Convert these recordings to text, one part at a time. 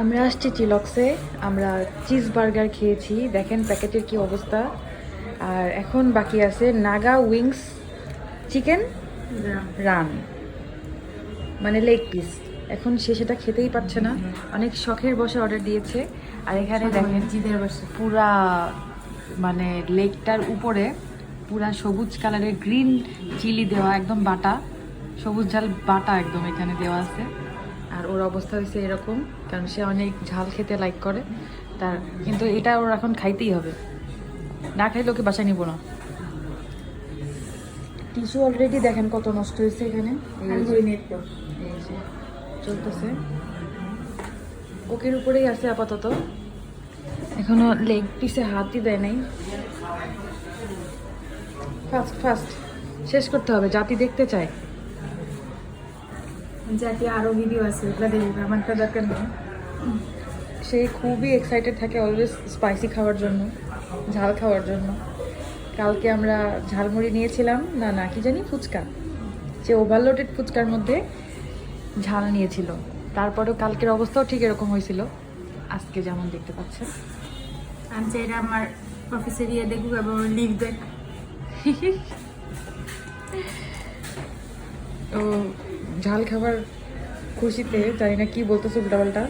আমরা আসছি চিলক্সে আমরা চিজ বার্গার খেয়েছি দেখেন প্যাকেটের কি অবস্থা। আর এখন বাকি আছে নাগা উইংস চিকেন রান মানে লেগ পিস। এখন সে সেটা খেতেই পাচ্ছে না। অনেক শখের বসে অর্ডার দিয়েছে। আর এখানে দেখেন জিদের বসে। পুরা মানে লেকটার উপরে পুরা সবুজ কালারের গ্রিন চিলি দেওয়া একদম বাটা। সবুজ ঝাল বাটা একদম এখানে দেওয়া আছে। আর ওর অবস্থা হয়েছে এরকম কারণ সে অনেক ঝাল খেতে লাইক করে। তার কিন্তু এটা ওর এখন খাইতেই হবে। না খাইলে ওকে বাসায় নিব না। টিস্যু অলরেডি দেখেন কত নষ্ট হয়েছে এখানে। চলতেছে। কোকের উপরেই আছে আপাতত। এখনও লেগ পিসে হাতই দেয় নাই। ফাস্ট ফাস্ট শেষ করতে হবে জাতি দেখতে চায়। যাতে আরও ভিডিও আছে ওগুলো দেখবে আমার তো দরকার নেই। সে খুবই এক্সাইটেড থাকে অলওয়েজ স্পাইসি খাওয়ার জন্য ঝাল খাওয়ার জন্য। কালকে আমরা ঝালমুড়ি নিয়েছিলাম না না কি জানি ফুচকা। সে ওভারলোডেড ফুচকার মধ্যে ঝাল নিয়েছিল। তারপরেও কালকের অবস্থাও ঠিক এরকম হয়েছিল। আজকে যেমন দেখতে পাচ্ছেন। আমি চাই এটা আমার অফিসে গিয়ে দেখব এবং লিভ দেখ। ও ঝাল খাবার খুশিতে জানি না কি বলতেছে উল্টাপাল্টা।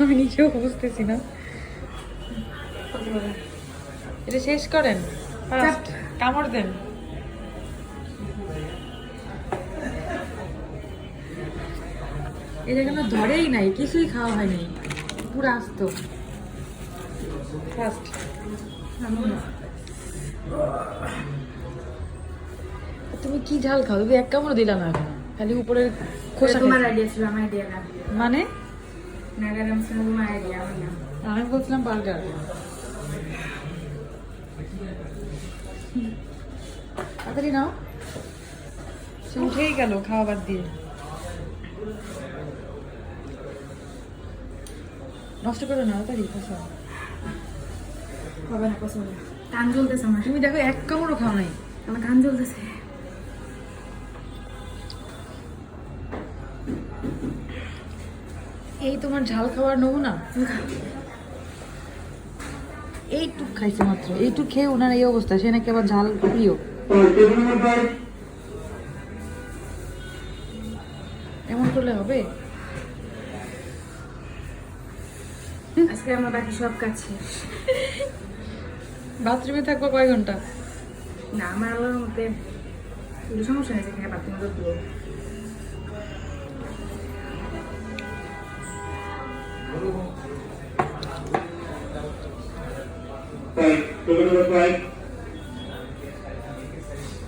আমি নিজেও বুঝতেছি না। এটা শেষ করেন। কামড় দেন। এটা কেন ধরেই নাই কিছুই খাওয়া হয়নি। পুরো আস্ত। ফার্স্ট তুমি কি ঝাল খাও? তুমি এক কামড় দিলা না এখন। খালি উপরের খোসা তোমার আইডিয়া ছিল আমার আইডিয়া না। মানে? নাগারাম ছিল তোমার আইডিয়া আমার না। আমি বলছিলাম বার্গার তাড়াতাড়ি নাও। সে উঠেই গেল খাওয়া বাদ দিয়ে। নষ্ট করো না তাড়াতাড়ি খোসা হবে না পছন্দ না। কান জ্বলতেছে আমার। তুমি দেখো এক কামড়ও খাও নাই। আমার কান জ্বলতেছে। এই তোমার ঝাল খাওয়ার নমুনা এইটুক খাইছে মাত্র। এইটুক খেয়ে ওনার এই অবস্থা। সে নাকি আবার ঝাল প্রিয়। এমন করলে হবে? আজকে আমার বাকি সব কাজ শেষ। বাথরুমে থাকব কয় ঘণ্টা? না আমার মধ্যে সমস্যা হয়েছে কিনা বাথরুমে তো Right, we're going to.